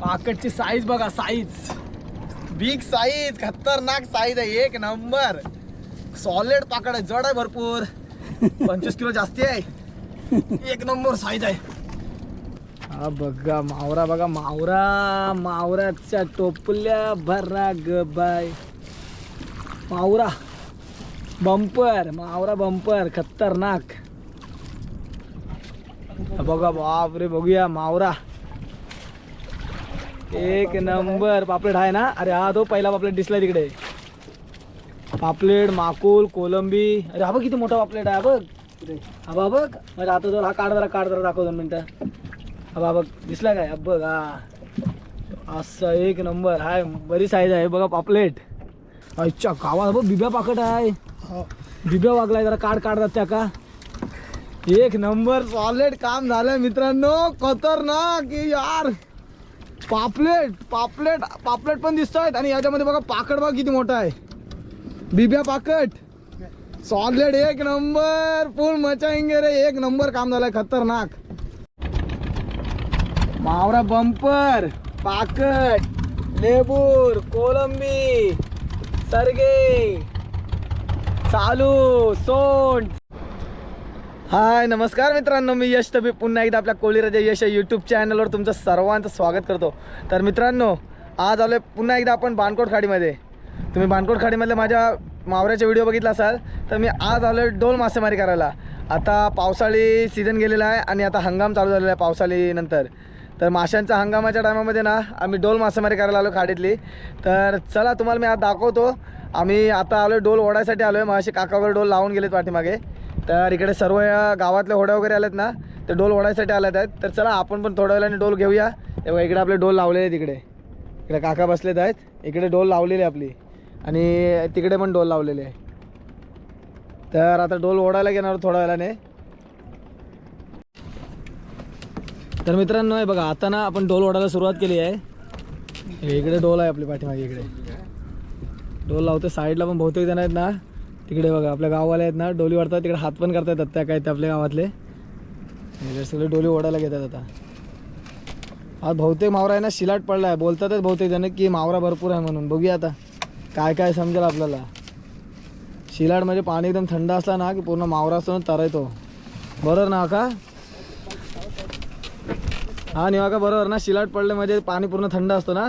पाकटची size बघा size big size खतरनाक size आहे. एक नंबर सॉलिड पाकड आहे. जड आहे भरपूर. पंचवीस किलो जास्ती आहे. एक नंबर साईज आहे. हा बघा मावरा बघा मावरा मावराच्या टोपल्या भरा ग बाय मावरा बंपर मावरा बंपर खतरनाक. बघा बापरे बघूया मावरा. एक नंबर पापलेट आहे ना? अरे हा तो पहिला पापलेट दिसला तिकडे. पापलेट माकुल कोलंबी. अरे हा बघ किती मोठा पापलेट आहे हा बघ. हा बा बघ. म्हणजे आता जरा हा काढ जरा काढ जरा दाखव दोन मिनटं. हा बा बघ. दिसला काय? बघ हा. असं एक नंबर. हाय बरी साईज आहे बघा पापलेट. अच्छा गावात बघ बिब्या पाकट आहे. बिब्या वागलाय जरा काढ काढतात त्या का? एक नंबर सॉलिड काम झालं मित्रांनो. खतरनाक यार. पापलेट पापलेट पापलेट पण दिसत आहेत आणि याच्यामध्ये बघा पाकड बघा किती मोठा आहे. बिब्या पाकट सॉलेड एक नंबर फुल मचाएंगे रे एक नंबर काम झालंय खतरनाक. मावरा बंपर पाकट लेबूर कोलंबी सरगे चालू सोंड. हाय नमस्कार मित्रांनो मी यश तबी पुन्हा एकदा आपल्या कोळीराजा यश या यूट्यूब चॅनलवर तुमचं सर्वांचं स्वागत करतो. तर मित्रांनो आज आलो पुन्हा एकदा आपण बाणकोट खाडीमध्ये. तुम्ही बाणकोट खाडीमधल्या माझ्या मावऱ्याचे व्हिडिओ बघितला असाल तर मी आज आलो आहे डोल मासेमारी करायला. आता पावसाळी सीझन गेलेला आहे आणि आता हंगाम चालू झालेला आहे पावसाळीनंतर तर माशांच्या हंगामाच्या टायमामध्ये ना आम्ही डोल मासेमारी करायला आलो खाडीतली. तर चला तुम्हाला मी आज दाखवतो. आम्ही आता आलो डोल ओढायसाठी आलो आहे मग काकावर डोल लावून गेलेत पाठीमागे. तर इकडे सर्व या गावातले होड्या वगैरे आलेत ना ते डोल ओढायसाठी आलेत आहेत. तर चला आपण पण थोड्या वेळाने डोल घेऊया. तेव्हा इकडे आपले डोल लावलेले आहेत इकडे. इकडे काका बसलेत आहेत. इकडे डोल लावलेली आहे आपली. आणि तिकडे पण डोल लावलेले आहे. तर आता डोल ओढायला घेणार थोड्या वेळाने. तर मित्रांनो हे बघा आता ना आपण डोल ओढायला सुरुवात केली आहे. इकडे डोल आहे आपली पाठीमागे इकडे. डोल लावते साईडला पण बहुतेक जण आहेत ना. तिकडे बघा आपल्या गाववाले आहेत ना डोली वाढतात तिकडे हात पण करतात त्या काय ते आपल्या गावातले. सगळे डोली ओढायला घेतात आता. आज बहुतेक मावरा आहे ना शिलाट पडला आहे बोलतातच बहुतेक जण की मावरा भरपूर आहे म्हणून. बघूया आता काय काय समजेल आपल्याला. शिलाट म्हणजे पाणी एकदम थंड असला ना की पूर्ण मावरा असतो ना तरायतो. बरोबर ना का हा निवा का बरोबर ना? शिलाट पडले म्हणजे पाणी पूर्ण थंड असतो ना?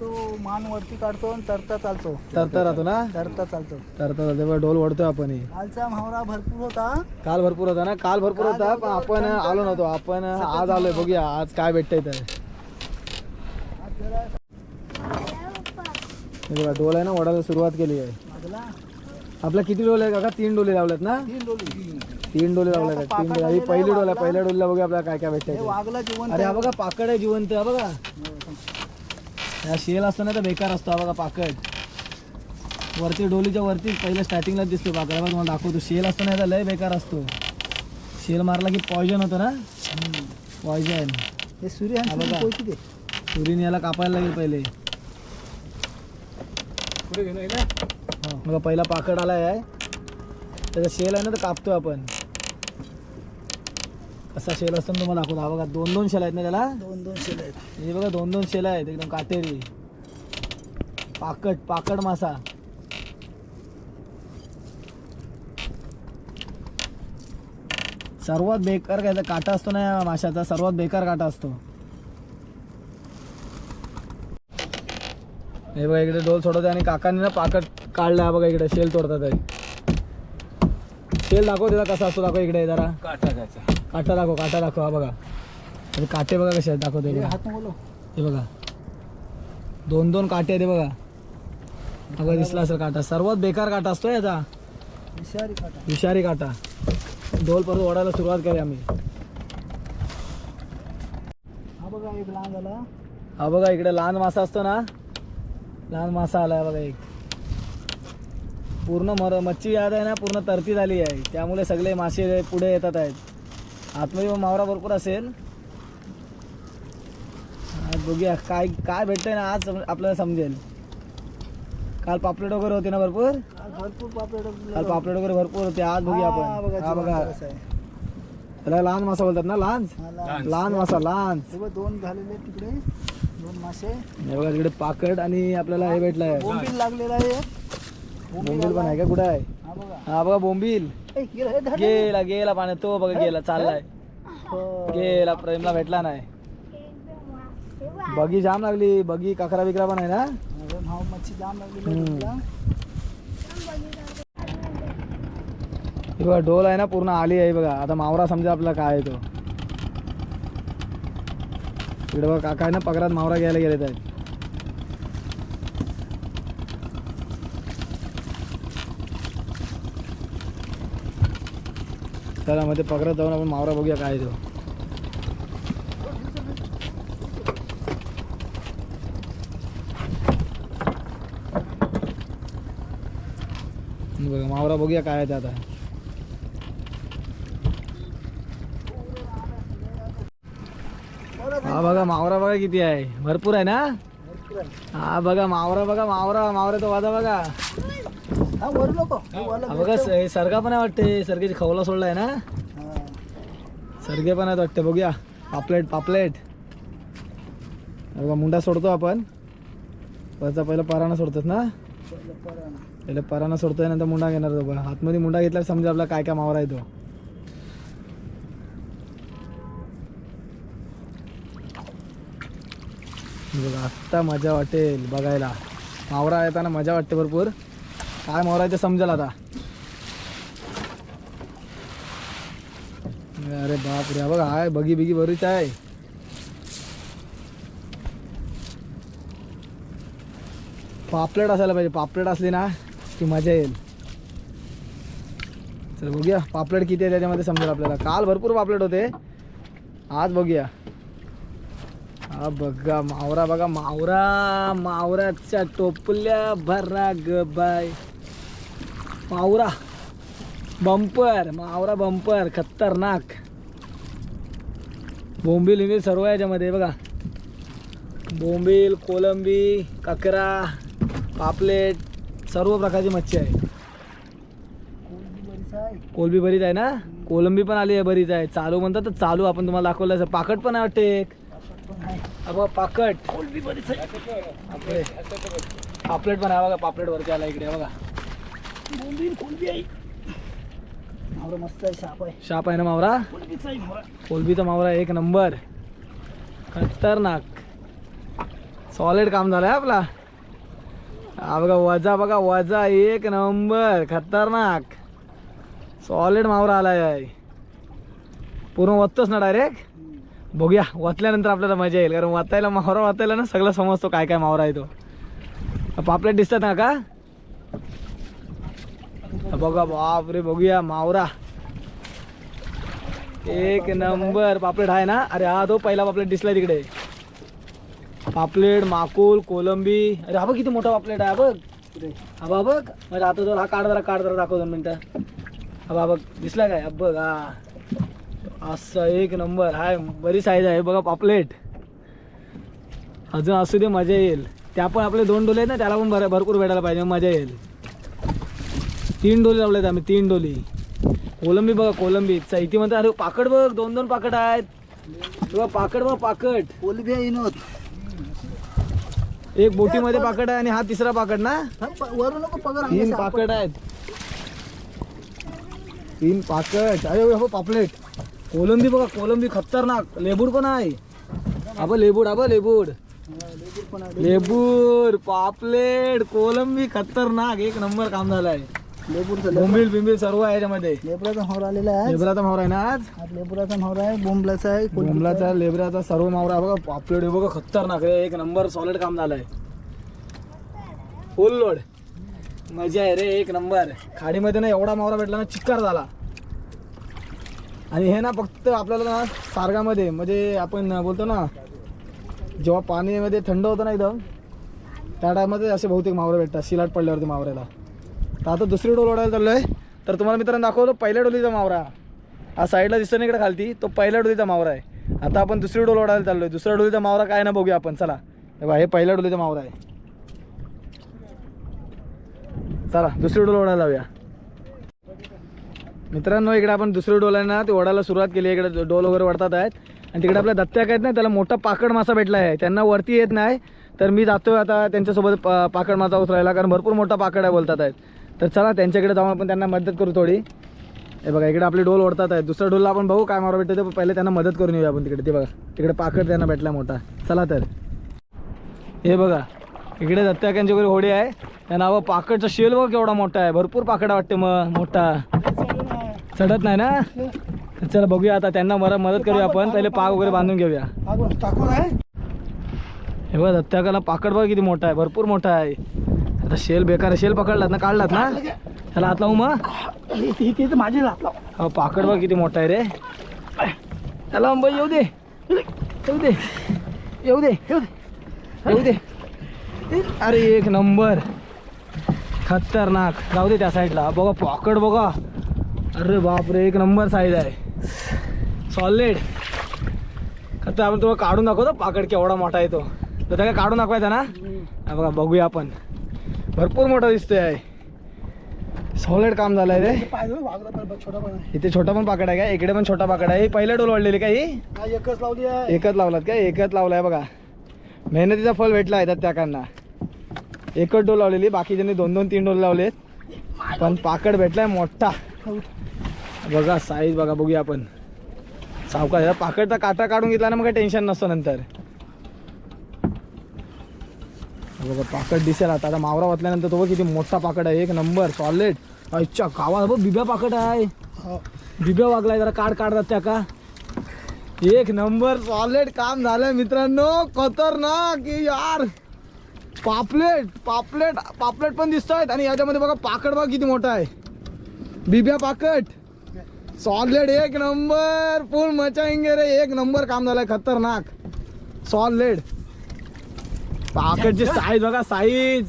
तो मान वरती काढतो आणि तरता चालतो. तरता राहतो ना? तरता चालतो. तरता तेव्हा ढोल ओढतोय आपण हे. कालचा म्हावरा भरपूर होता. काल भरपूर होता ना? काल भरपूर होता पण आपण आलो नव्हतो. आपण आज आलोय बघूया आज काय भेटतंय तर. हे बघा डोल आहे ना? ओढायला सुरुवात केली आहे. आपल्या किती डोले आहेत काका तीन डोले लावलेत ना? तीन डोली तीन डोले आहेत. तीन डोले ही पहिली डोल आहे पहिल्या डोलीला बघूया आपल्याला काय काय भेटतंय हे ते. वागला जिवंत अरे हा बघा पाकड आहे जिवंत हा बघा. हा शेल असतो ना तर बेकार असतो हा बघा पाकड वरती डोलीच्या वरती पहिल्या स्टार्टिंगला दिसतो पाकड हा बघा तुम्हाला दाखवतो. शेल असतो ना तर लय बेकार असतो. शेल मारला की पॉयझन होतं ना? पॉयझन हे सूर्य हा बघा. याला कापायला लागेल पहिले. बघा पहिला पाकड आलाय. आहे त्याचा शेल आहे ना तर कापतो आपण. कसा शेल असतो ना तुम्हाला दाखवतो. हा बघा दोन दोन शेल आहेत ना त्याला? दोन दोन शेल आहेत. हे बघा दोन दोन शेला आहेत. एकदम काटेरी. पाकट पाकड मासा. सर्वात बेकार काय काटा असतो ना या माशाचा सर्वात बेकार काटा असतो. हे बघा इकडे डोल सोडवते आणि काकांनी ना पाकट काढलं. बघा इकडे शेल तोडतात आहे. शेल दाखव त्याचा कसा असतो दाखव इकडे जरा. काटा त्याचा. काटा दाखव काटा दाखव. हा बघा. अरे काटे बघा कसे आहेत दाखवतो हे बघा. दोन दोन काटे आहेत बघा. बघा दिसला असेल काटा. सर्वात बेकार काटा असतो याचा. विषारी काटा. विषारी काटा. डोल परत ओढायला सुरुवात करूया आम्ही. हा बघा एक लहान झाला. हा बघा इकडे लहान मासा असतो ना. लहान मासा आलाय बघा एक. पूर्ण मर मच्छी याद आहे ना पूर्ण तरती झाली आहे. त्यामुळे सगळे मासे पुढे येतात आहेत. आतमध्ये मावरा भरपूर असेल. आज बघूया काय काय भेटतंय ना आज आपल्याला समजेल. काल पापलेट वगैरे होते ना भरपूर? आज भरपूर पापलेट काल पापलेट वगैरे भरपूर होते आज बघूया हा, आपण. बघा, हा. त्याला लहान मासा बोलतात ना लहान? लहान. मासा लहान. दोन झालेले तिकडे. दोन मासे. बघा तिकडे पाकड आणि आपल्याला हे भेटलंय. लागलेला आहे. बोंबील पण आहे का? कुठे आहे? हा बघा. बोंबील. गेला. गेला गेला पाण्यात तो बघा गेला चाललाय. गेला प्रेमला भेटला नाही. बगी जाम लागली बगी काकरा बिकरा पण आहे ना? मच्छी जाम बघा डोल आहे ना पूर्ण आली आहे बघा. आता मावरा समजा आपला काय आहे तो. इकडे बघा काका आहे ना पगरात मावरा घ्यायला गेलेत आहेत. चला मध्ये पगरात जाऊन आपण मावरा बघूया काय तो. बघा मावरा बघूया काय आहे आता. हा बघा मावरा बघा किती आहे. भरपूर आहे ना. हा बघा मावरा बघा मावरा मावरा तो वाजा बघा. हा वर नको. हे हा सरगा पण आहे वाटते. सरगेची खवला सोडलाय ना. सरगे पण आहेत वाटते. बघूया. पापलेट पापलेट. बघा मुंडा सोडतो आपण. वरचा पहिला पराणा सोडतात ना. पहिले पराणा सोडतोय नंतर मुंडा घेणार तो बघा. आतमध्ये मुंडा घेतला समजा आपला काय काय मावरा आहे तो. बघा आत्ता मजा वाटेल बघायला. मावरा येताना मजा वाटते भरपूर. काय मावरा ते समजेल आता. अरे बाप रे बघ बघा हाय बगी बिगी बरीच आहे. पापलेट असायला पाहिजे पापलेट असली ना की मजा येईल. चल बघूया पापलेट किती आहे त्याच्यामध्ये समजेल आपल्याला. काल भरपूर पापलेट होते. आज बघूया. हा बघा मावरा बघा मावरा मावराच्या टोपल्या भरा ग बाय मावरा बंपर मावरा बंपर खतरनाक. बोंबील बिंबील सर्व आहे याच्यामध्ये बघा. बोंबील कोलंबी ककरा पापलेट सर्व प्रकारची मच्छी आहे. कोलंबी बरीच आहे. ना? कोलंबी पण आली आहे बरीच आहे. चालू म्हणतात तर चालू. आपण तुम्हाला दाखवलं असं पाकट पण आहे वाटते एक. बघा पाकट. कोलंबी बरीच आहे. पापलेट पण आहे बघा पापलेट वरती आला इकडे बघा. बोंबील, कोळंबी आहे. मावरं मस्त आहे साप आहे. शाप आहे ना मावरा? कोळंबीचा आहे मावरा. कोलबीचा मावरा एक नंबर. खतरनाक. सॉलिड काम झालंय आपला. हा बघा वजा बघा वजा एक नंबर. खतरनाक. सॉलिड मावरा आलाय. आहे पूर्ण वततोच ना डायरेक्ट. बघूया वतल्यानंतर आपल्याला मजा येईल. कारण वतायला मावरा वतायला ना सगळं समजतो काय काय मावरा आहे तो. पापलेट दिसतात ना का? बघा बाप रे बघूया मावरा। एक नंबर पापलेट आहे ना? अरे हा तो पहिला पापलेट दिसला तिकडे. पापलेट माकुल कोलंबी. अरे हा बघ किती मोठा पापलेट आहे बघ. हा बा बघ. म्हणजे आता जर हा काढ जरा काढ जरा दाखव दोन मिनटं. हा बा बघ. दिसला काय? बघ हा. असं एक नंबर हाय बरी साईज आहे बघा पापलेट. अजून असू दे मजा येईल. त्या पण आपले दोन डोले आहेत ना त्याला पण भर भरपूर भेटायला पाहिजे मजा येईल. तीन डोले लावलेत आम्ही तीन डोली. कोलंबी बघा कोलंबी. चैती म्हणतात अरे पाकड बघ दोन दोन पाकड आहेत. बघा पाकड बघ पाकड. कोळंबी आहे इनोत. एक बोटीमध्ये पाकड आहे आणि हा तिसरा पाकड ना? हा, वरून नको तीन पाकड आहेत. तीन पाकट अरे हो पापलेट. कोलंबी बघा कोलंबी खतरनाक. लेबूड पण आहे. अबा लेबूड अबा लेबूड. हा, लेबूर. लेबूर पापलेट कोलंबी खतरनाक. एक नंबर काम झालाय. बोंबील बिंबील सर्व आहे याच्यामध्ये लेबराचा मावरा आलेला आहे लेबराचा मावरा आहे ना आज? आज लेबुराचा मावरा आहे बोंबलाचा आहे बोंबलाचा लेबराचा सर्व मावरा बघा पापलेट बघा खतरनाक आहे एक नंबर सॉलिड काम झालंय. फुल लोड मजा आहे रे एक नंबर. खाडीमध्ये ना एवढा मावरा भेटला ना चिक्कार झाला. आणि हे ना फक्त आपल्याला ना सारगामध्ये म्हणजे आपण बोलतो ना जेव्हा पाणीमध्ये थंड होतं ना एकदम त्या टायमामध्ये असे बहुतेक मावरे भेटतात. शिलाट पडल्यावरती मावऱ्याला तर आता दुसरी डोल ओढायला चाललो आहे तर तुम्हाला मित्रांनो दाखवतो पहिल्या डोलीचा मावरा. हा साईडला दिसतो ना इकडे खालती तो पहिल्या डोलीचा मावरा आहे. आता आपण दुसरी डोल ओढायला चाललो आहे दुसऱ्या डोलीचा मावरा काय ना बघूया आपण. चला. हे हे पहिल्या डोलीचा मावरा आहे. चला दुसरी डोल ओढायला लावूया मित्रांनो इकडे आपण दुसरी डोल आहे ना ते ओढायला सुरुवात केली आहे. इकडे डोल वगैरे ओढतात आहेत. आणि तिकडे आपल्या दत्त्या आहेत ना त्याला मोठा पाकड मासा भेटला आहे. त्यांना वरती येत नाही. तर मी जातोय आता त्यांच्यासोबत पाकड मासा उतरायला कारण भरपूर मोठा पाकड आहे बोलतात आहेत. तर चला त्यांच्याकडे जाऊन आपण त्यांना मदत करू थोडी. हे बघा इकडे आपले डोल ओढतात आहेत. दुसऱ्या डोलला आपण बघू काय मारा भेटतं ते. पहिले त्यांना मदत करून येऊया आपण तिकडे. ते बघा तिकडे पाकड त्यांना भेटला मोठा. चला तर. हे बघा इकडे दत्ताकांची वगैरे होडी आहे. त्या नावं पाकडचा शेल बघ केवढा मोठा आहे. भरपूर पाकडा वाटते मग मोठा. चढत नाही ना? चला बघूया आता. त्यांना मला मदत करूया आपण. पहिले पाक वगैरे बांधून घेऊया. आहे. हे बघा दत्ताकाला पाकड बघ किती मोठा आहे. भरपूर मोठा आहे. आता शेल बेकार. शेल पकडलात ना काढलात ना? त्याला हात लावू मग. माझी लाभ हा पाकड बघ किती मोठा आहे रे. त्याला अंब येऊ दे. येऊ दे. येऊ दे. येऊ दे. येऊ दे. अरे एक नंबर. खतरनाक. जाऊ दे त्या साईडला. बघा पॉकेट बघा. अरे बापरे एक नंबर साईज आहे. सॉलिड खतर आपण तुला काढून दाखवतो पाकड केवढा मोठा आहे तो. तर त्या काढून दाखवायचा ना? बघा बघूया आपण. भरपूर मोठा दिसतोय आहे. सॉलिड काम रे. छोटा पण आहे. इथे छोटा पण पाकड आहे का? इकडे पण छोटा पाकड आहे. ही पहिल्या डोल वाढलेली का ही? एकच लावली एकच लावलात का? एकच लावलाय बघा. मेहनतीचा फल भेटला आहे त्याकांना. एकच डोल लावलेली बाकीच्यांनी दोन दोन तीन डोल लावलेत. पण पाकड भेटलाय मोठा. बघा साईज बघा बघूया आपण. सावकाश पाकडचा काटा काढून घेतला ना मग काही टेन्शन नसतं नंतर हा बघा पाकड दिसेल आता. आता मावरा वाचल्यानंतर तो किती मोठा पाकड आहे. एक नंबर सॉलिड अच्छा गावात बघ बिब्या पाकड आहे. हो. बिब्या वागलाय जरा काढ काढतात त्या का? एक नंबर सॉलिड काम झालंय मित्रांनो. खतरनाक की यार. पापलेट पापलेट पापलेट पण दिसत आहेत आणि याच्यामध्ये बघा पाकड बघा किती मोठा आहे. बिब्या पाकट सॉलिड एक नंबर. फुल मचाएंगे रे एक नंबर काम झालंय खतरनाक. सॉलिड पाकटची साईज बघा साईज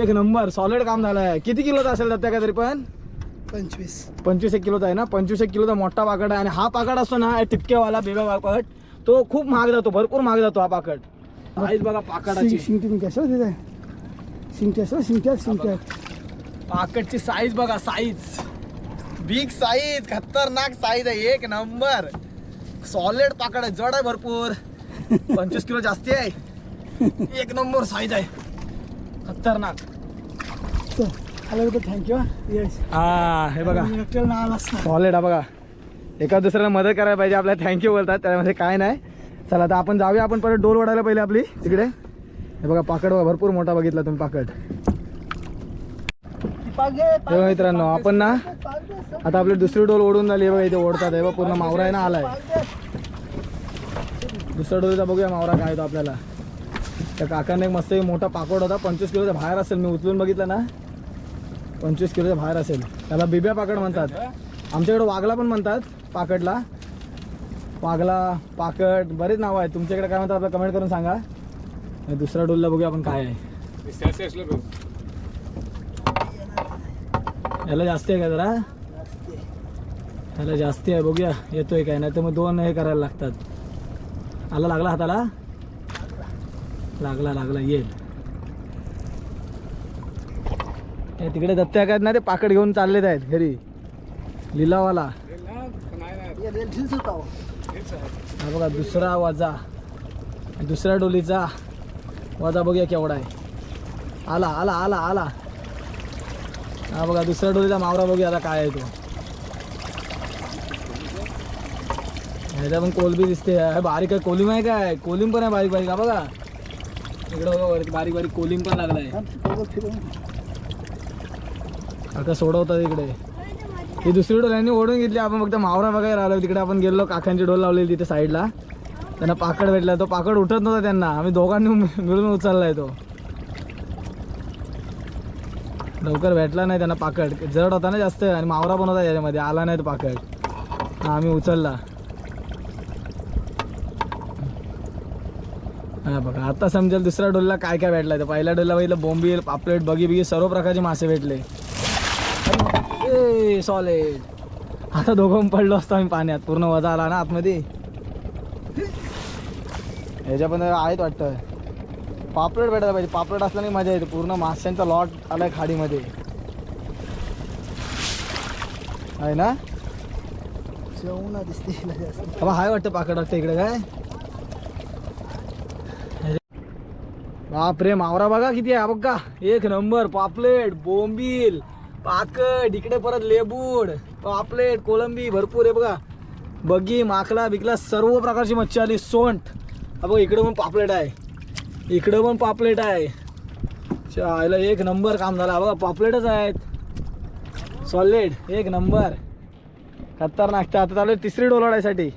एक नंबर सॉलिड काम झालंय. किती किलोचा असेल त्या काय तरी पण? पंचवीस. पंचवीस एक किलोचा आहे ना? पंचवीस एक किलोचा मोठा पाकड आहे. आणि हा पाकड असतो ना टिपकेवाला बेबा पाकड. तो खूप महाग जातो भरपूर महाग जातो हा पाकड. साईज बघा पाकडाची. शिंगटी मी कशाला दिलाय शिंगट्या असं शिंगट्या शिंगट्या पाकडची साईज बघा साईज बिग साईज खतरनाक साईज आहे. एक नंबर सॉलिड पाकड आहे जड आहे भरपूर. पंचवीस किलो जास्ती आहे. एक नंबर साईज आहे. खतरनाक. चल आलं तर थँक्यू येस हा हे बघा. ना आलास सॉलिड हा बघा. एका दुसऱ्याला मदत करायला पाहिजे आपल्याला थँक्यू बोलतात. त्यामध्ये काय नाही. चला आता आपण जाऊया. आपण परत डोर ओढायला पहिले आपली तिकडे. हे बघा पाकड बघा भरपूर मोठा बघितला तुम्ही पाकड. हे बघा मित्रांनो आपण ना आता आपली दुसरी डोल ओढून झाली. बघा इथे ओढतात. आहे बघा पूर्ण मावरा आहे ना आलाय. दुसऱ्या डोलीचा बघूया मावरा काय होता आपल्याला. त्या काकाने एक मस्त एक मोठा पाकोड होता. पंचवीस किलोच्या बाहेर असेल. मी उचलून बघितलं ना. पंचवीस किलोच्या बाहेर असेल. त्याला बिब्या पाकड म्हणतात. आमच्याकडे वागला पण म्हणतात पाकडला. वागला पाकड बरेच नावं आहेत. तुमच्याकडे काय म्हणतात आपल्याला कमेंट करून सांगा. दुसरा दुसऱ्या डोलला बघूया आपण काय आहे. याला जास्ती आहे का जरा? याला जास्ती आहे. बघूया. येतोय काय? नाही तर मग दोन हे करायला लागतात. आला लागला हाताला? लागला लागला येईल. हे तिकडे दत्त्या काय ना ते पाकड घेऊन चाललेत आहेत घरी. लिलावाला. हा बघा दुसरा वाजा. दुसऱ्या डोलीचा वाजा बघूया केवढा आहे. आला आला आला आला. हा बघा दुसऱ्या डोलीचा मावरा बघूया आता काय आहे तो. ह्याचा पण कोलबी दिसते. बारीक आहे कोलिम आहे? काय कोलिम पण आहे बारीक बारीक. हा बघा. इकडं बारीक बारीक कोलिंग पण लागलाय. आता सोडवतात इकडे. ही दुसरी डोल यांनी ओढून घेतली. आपण फक्त मावरा बघायला राहिलो तिकडे आपण गेलो काकांची डोल लावलेली तिथे साईडला त्यांना पाकड भेटला. तो पाकड उठत नव्हता त्यांना. आम्ही दोघांनी मिळून उचललाय तो. लवकर भेटला नाही त्यांना पाकड. जड होता ना जास्त. आणि मावरा पण होता त्याच्यामध्ये आला नाही तो पाकड. आम्ही उचलला. हा बघा आता समजेल दुसऱ्या डोलला काय काय भेटलं तर पहिल्या डोलला बघितलं बोंबील पापलेट बगी बिगी सर्व प्रकारचे मासे भेटले. ए सॉलिड आता दोघं पडलो असतो आम्ही पाण्यात. पूर्ण वजा आला ना आतमध्ये? ह्याच्या पण आहेत वाटतं. पापलेट भेटायला पाहिजे. पापलेट असला नाही मजा येते. पूर्ण माशांचा लॉट आलाय खाडीमध्ये. आहे ना? दिसते. हाय वाटतं पाकड. वाटतं इकडे काय? बापरे मावरा बघा किती आहे बघा. एक नंबर पापलेट बोंबील पाकड इकडे परत लेबूड पापलेट कोलंबी भरपूर आहे बघा. बग्गी माकला बिकला सर्व प्रकारची मच्छी आली सोंट बघा इकडं पण पापलेट आहे. इकडं पण पापलेट आहे. चायला एक नंबर काम झालं. बघा पापलेटच आहेत. सॉलिड एक नंबर. खतरनाक. आता चालू तिसरी डोलाडायसाठी.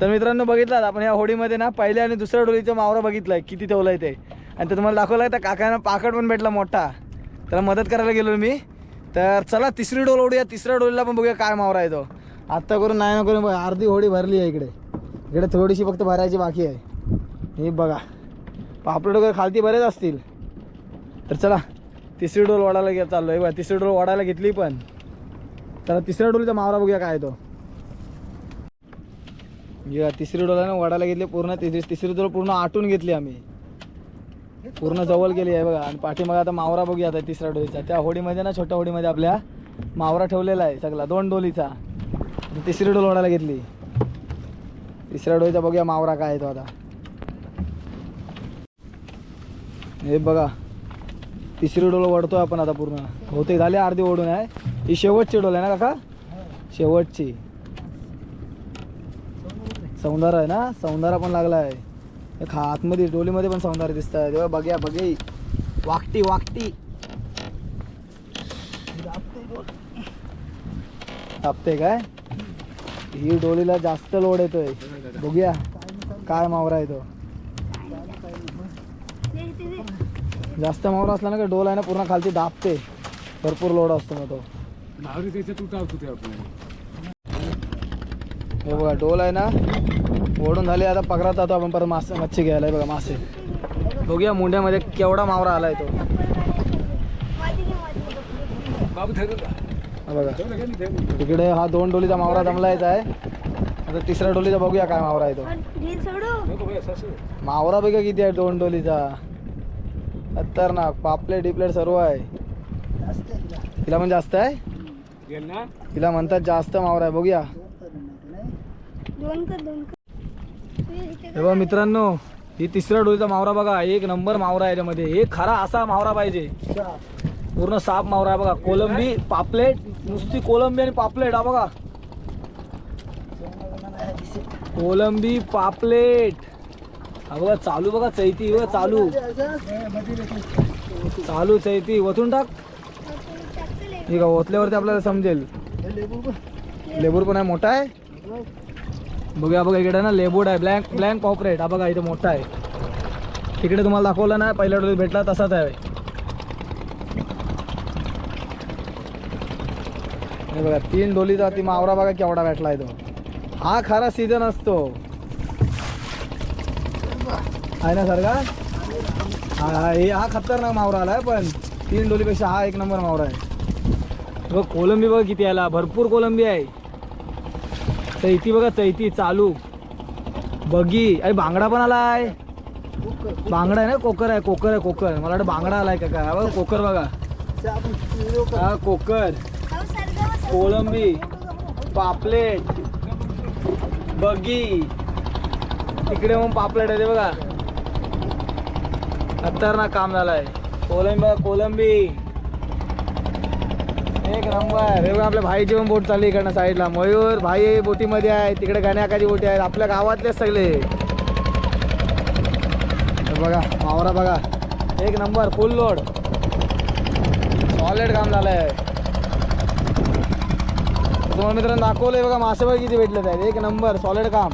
तर मित्रांनो बघितलात आपण या होडीमध्ये ना पहिल्या आणि दुसऱ्या डोलीचा मावरा बघितलाय किती ठेवलाय ते. आणि ते तुम्हाला दाखवलं आहे तर काकांना पाकड पण भेटला मोठा. त्याला मदत करायला गेलो मी. तर चला तिसरी डोल ओढूया. तिसऱ्या डोलीला पण बघूया काय मावरा आहे तो. आत्ता करून नाही ना करून बघा अर्धी होडी भरली आहे इकडे. इकडे थोडीशी फक्त भरायची बाकी आहे. हे बघा. पापलेट वगैरे खालती बरेच असतील. तर चला तिसरी डोल ओढायला घे चाललो आहे बघा. तिसरी डोल ओढायला घेतली पण. चला तिसऱ्या डोलीचा मावरा बघूया काय तो. म्हणजे या तिसरी डोला ना वडायला घेतली पूर्ण तिसरी तिसरी डोल पूर्ण आटून घेतली आम्ही. पूर्ण जवळ गेली आहे बघा. आणि पाठीमागे आता मावरा बघूया आता तिसऱ्या डोलीचा त्या होडीमध्ये ना छोट्या होडीमध्ये आपल्या मावरा ठेवलेला आहे सगळा दोन डोलीचा. तिसरी डोल वडाला घेतली. तिसऱ्या डोळीचा बघूया मावरा काय आहे तो आता. हे बघा. तिसरी डोल वडतोय आपण आता पूर्ण. बहुतेक झाली अर्धी ओढून आहे. ही शेवटची डोल आहे ना काका? शेवटची. सौंदर्य आहे ना? सौंदर्य पण लागला आहे एक हा आतमध्ये डोलीमध्ये पण सौंदर्य दिसत आहे तेव्हा बघ्या बघे. वाकटी वाकटी. तापते काय? ही डोलीला जास्त लोड येतोय. बघूया काय मावरा येतो जास्त मावरा असला ना का डोल आहे ना पूर्ण खालती दाबते. भरपूर लोड असतो ना तो. हे बघा डोल आहे ना? ओढून झाले आता पकडात जातो आपण परत मासे मच्छी घ्यायला. हे बघा मासे. बघूया मुंड्यामध्ये केवढा मावरा आलाय तो. हा बघा. इकडे हा दोन डोलीचा मावरा जमलायचा आहे. आता तिसऱ्या डोलीचा बघूया काय मावरा आहे तो. मावरा बघा किती आहे दोन डोलीचा. खतरनाक पापलेट डिपलेट सर्व आहे. आहे. तिला पण जास्त आहे? तिला म्हणतात जास्त मावरा आहे. बघूया. दोन कर दोन कर. हे बघा मित्रांनो ही तिसऱ्या डोलीचा मावरा बघा. एक नंबर मावरा आहे याच्यामध्ये. एक खरा असा मावरा पाहिजे. पूर्ण साप मावरा आहे बघा. कोलंबी पापलेट नुसती कोलंबी आणि पापलेट हा बघा. कोलंबी पापलेट. हा बघा चालू बघा चैती बघा चालू. चालू चैती. वतून टाक. ठीक आहे ओतल्यावरती आपल्याला समजेल. लेबूर पण आहे मोठा आहे. बघूया बघा इकडे ना लेबूड आहे ब्लँक ब्लँक कॉपरेट हा बघा इथे मोठा आहे. तिकडे तुम्हाला दाखवलं ना पहिल्या डोळ्यात भेटला तसाच आहे. बघा तीन डोलीचा ती मावरा बघा केवढा भेटला आहे तो हा खरा सीझन असतो. आहे ना सरका हा हा हे हा खतरनाक मावरा आलाय पण तीन डोलीपेक्षा हा एक नंबर मावरा आहे. बघ कोलंबी बघ किती आला भरपूर कोलंबी आहे. चैती बघा चैती चालू. बगी. अरे बांगडा पण आलाय बांगडा आहे ना? कोकर आहे कोकर आहे कोकर. मला वाटतं बांगडा आलाय का काय? बघा कोकर बघा. हा कोकर. कोळंबी. पापलेट. बगी. इकडे मग पापलेट आहे ते बघा. खतरनाक काम झालंय. कोलंबी बघा, कोलंबी नंबर हे आपल्या भाईची पण बोट चालली इकडनं साईडला. मयूर भाई बोटीमध्ये आहे. तिकडे गाण्याकाची बोटी आहेत. आपल्या गावातलेच सगळे. बघा मावरा बघा. एक नंबर फुल लोड सॉलिड काम झालंय. तुम्हाला मित्रांनो दाखवलंय बघा मासे किती भेटले आहेत. एक नंबर सॉलिड काम.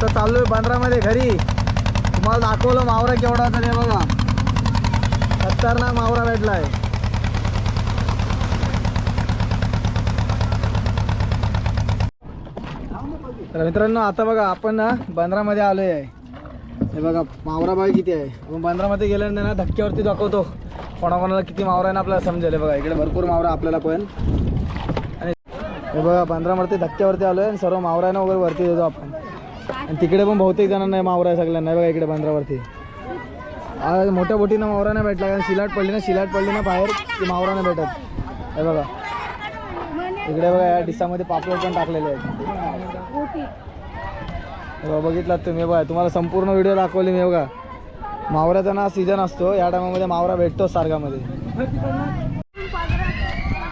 आता चाललोय बांद्रामध्ये घरी. तुम्हाला दाखवलं मावरा केवढा होता ते बघा. खतरनाक मावरा भेटलाय. तर मित्रांनो आता बघा आपण ना बंदरामध्ये आलोय. आहे हे बघा मावरा बाई किती आहे. आपण बंदरामध्ये गेल्यानंतर ना धक्क्यावरती दाखवतो. कोणाकोणाला किती मावरा आहे ना आपल्याला समजेल. बघा इकडे भरपूर मावरा आपल्याला पण. आणि हे बघा बंदरामध्ये धक्क्यावरती आलोय आणि सर्व मावरा वगैरे वरती देतो आपण. आणि तिकडे पण बहुतेक जणांना मावरा आहे सगळ्यांना. बघा इकडे बंदरावरती. आज मोठ्या बोटीनं मावरा नाही भेटला कारण शिलाट पडली ना शिलाट पडली ना बाहेर ती मावरा नाही भेटत. हे बघा. इकडे बघा या डिसामध्ये पापलेट पण टाकलेले आहेत. बघितलात तुम्ही बघा. तुम्हाला संपूर्ण व्हिडिओ दाखवले मी बघा. मावऱ्याचा ना सीझन असतो या टायमामध्ये मावरा भेटतो सारगामध्ये.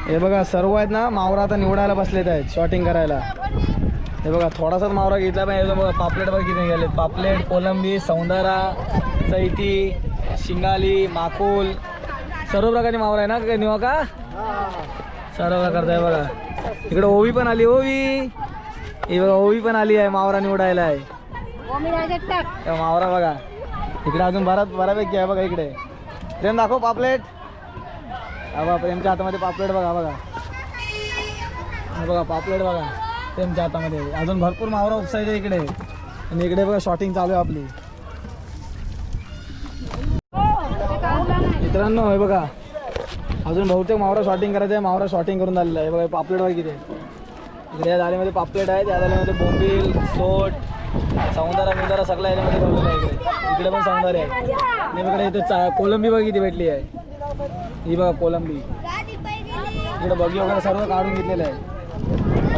हे बघा सर्व आहेत ना मावरा आता निवडायला बसलेत आहेत शॉटिंग करायला. हे बघा थोडासाच मावरा घेतला पाहिजे. बघा पापलेट बघा किती गेले पापलेट कोलंबी सौंदारा चैती शिंगाली माकुल. सर्व प्रकारची मावरा आहे ना काय निवा का? सर्व प्रकारचा आहे बघा. इकडे ओवी पण आली ओवी. ही बघा ओवी पण आली आहे मावरा निवडायला आहे. मावरा बघा. इकडे अजून बराच बऱ्यापैकी आहे बघा इकडे. प्रेम दाखव पापलेट. हा बघा प्रेमच्या हातामध्ये पापलेट बघा बघा. हे बघा पापलेट बघा. त्यांच्या हातामध्ये अजून भरपूर मावरा उपसायचे इकडे. आणि इकडे बघा शॉटिंग चालू आहे आपली. मित्रांनो हे बघा. अजून बहुतेक मावरा शॉटिंग करायचं आहे. मावरा शॉटिंग करून झालेलं आहे. बघा पापलेट वगैरे किती इकडे या जाळीमध्ये पापलेट आहे. त्या जाळीमध्ये बोंबील सोट सौंदारा बिंदारा सगळा याच्यामध्ये ठेवलेला आहे इकडे. इकडे पण सौंदर्य आहे. आणि इकडे इथे चा कोलंबी बघा किती भेटली आहे. ही बघा कोलंबी. इकडे बगी वगैरे सर्व काढून घेतलेलं आहे.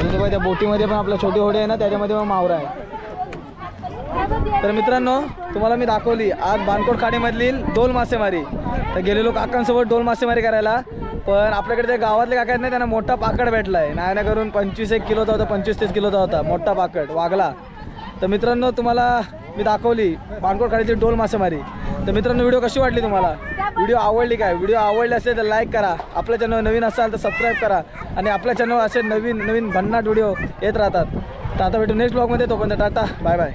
अजून बघा त्या बोटीमध्ये पण आपला छोटी होडी आहे ना त्याच्यामध्ये पण मावरा आहे. तर मित्रांनो तुम्हाला मी दाखवली आज बानकोट खाडीमधील डोल मासेमारी. तर गेलेलो काकांसोबत डोल मासेमारी करायला. पण आपल्याकडे ते गावातले काका आहेत ना त्यांना मोठा पाकड भेटला आहे नाही ना करून पंचवीस एक किलोचा होता पंचवीस तीस किलोचा होता मोठा पाकड वागला तर मित्रांनो तुम्हाला मी दाखवली. बानकोट खाडीची डोल मासेमारी. तर मित्रांनो व्हिडिओ कशी वाटली तुम्हाला? व्हिडिओ आवडली काय? व्हिडिओ आवडली असेल तर लाईक करा. आपल्या चॅनल नवीन असाल तर सबस्क्राईब करा. आणि आपल्या चॅनल असे नवीन नवीन भन्नाट व्हिडिओ येत राहतात. तर आता भेटू नेक्स्ट ब्लॉगमध्ये तोपर्यंत टाटा. Bye bye